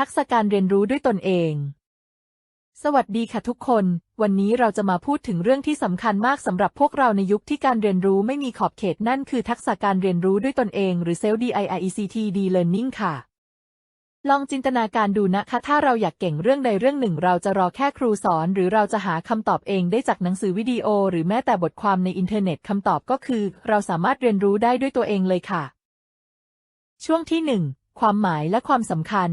ทักษะการเรียนรู้ด้วยตนเอง สวัสดีค่ะทุกคน วันนี้เราจะมาพูดถึงเรื่องที่สำคัญมากสำหรับพวกเราในยุคที่การเรียนรู้ไม่มีขอบเขตนั่นคือทักษะการเรียนรู้ด้วยตนเอง หรือ Self DIIECT D Learning ค่ะ ลองจินตนาการดูนะคะถ้าเราอยากเก่งเรื่องใดเรื่องหนึ่ง เราจะรอแค่ครูสอน หรือเราจะหาคำตอบเองได้จากหนังสือวิดีโอ หรือแม้แต่บทความในอินเทอร์เน็ตคำตอบก็คือ เราสามารถเรียนรู้ได้ด้วยตัวเองเลยค่ะ ช่วงที่หนึ่งความหมายและความสำคัญ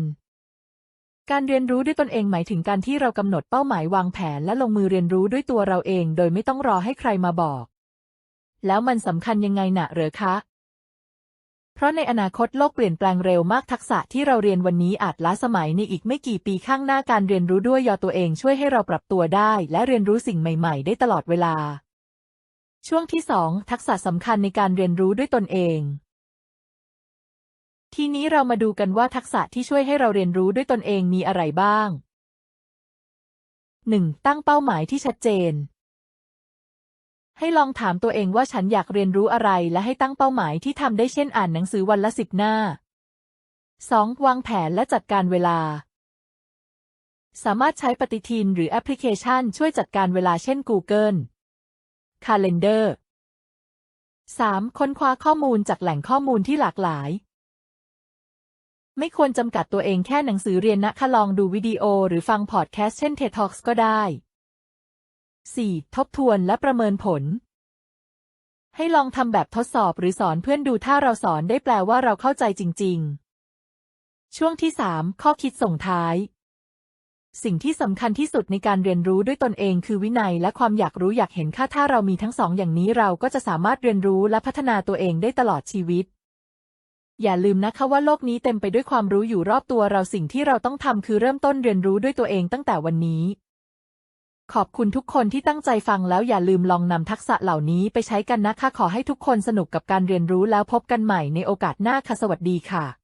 การเรียนรู้ด้วยตนเองหมายถึงการที่เรากำหนดเป้าหมายวางแผนและลงมือเรียนรู้ด้วยตัวเราเอง โดยไม่ต้องรอให้ใครมาบอก แล้วมันสำคัญยังไงนะเหรอคะ เพราะในอนาคตโลกเปลี่ยนแปลงเร็วมากทักษะที่เราเรียนวันนี้อาจล้าสมัยในอีกไม่กี่ปีข้างหน้าการเรียนรู้ด้วยยอตัวเองช่วยให้เราปรับตัวได้ และเรียนรู้สิ่งใหม่ ๆ ได้ตลอดเวลา ช่วงที่สองทักษะสำคัญในการเรียนรู้ด้วยตนเอง ทีนี้เรามาดูกันว่าทักษะที่ช่วยให้เราเรียนรู้ด้วยตนเองมีอะไรบ้าง 1. ตั้งเป้าหมายที่ชัดเจน ให้ลองถามตัวเองว่าฉันอยากเรียนรู้อะไรและให้ตั้งเป้าหมายที่ทำได้เช่นอ่านหนังสือวันละสิบหน้า 2. วางแผนและจัดการเวลา สามารถใช้ปฏิทินหรือแอปพลิเคชันช่วยจัดการเวลาเช่น Google Calendar 3. ค้นคว้าข้อมูลจากแหล่งข้อมูลที่หลากหลาย ไม่ควรจำกัดตัวเองแค่หนังสือเรียนนะคะลองดูวิดีโอหรือฟังพอดแคสต์เช่น TED Talks ก็ได้ 4. ทบทวนและประเมินผล ให้ลองทำแบบทดสอบหรือสอนเพื่อนดูถ้าเราสอนได้แปลว่าเราเข้าใจจริง ๆ ช่วงที่ 3 ข้อคิดส่งท้าย สิ่งที่สำคัญที่สุดในการเรียนรู้ด้วยตนเองคือวินัยและความอยากรู้อยากเห็นค่าถ้าเรามีทั้งสองอย่างนี้เราก็จะสามารถเรียนรู้และพัฒนาตัวเองได้ตลอดชีวิต อย่าลืมนะคะว่าโลกนี้เต็มไปด้วยความรู้อยู่รอบตัวเราสิ่งที่เราต้องทำคือเริ่มต้นเรียนรู้ด้วยตัวเองตั้งแต่วันนี้ ขอบคุณทุกคนที่ตั้งใจฟังแล้วอย่าลืมลองนำทักษะเหล่านี้ไปใช้กันนะคะ ขอให้ทุกคนสนุกกับการเรียนรู้แล้วพบกันใหม่ในโอกาสหน้าค่ะสวัสดีค่ะ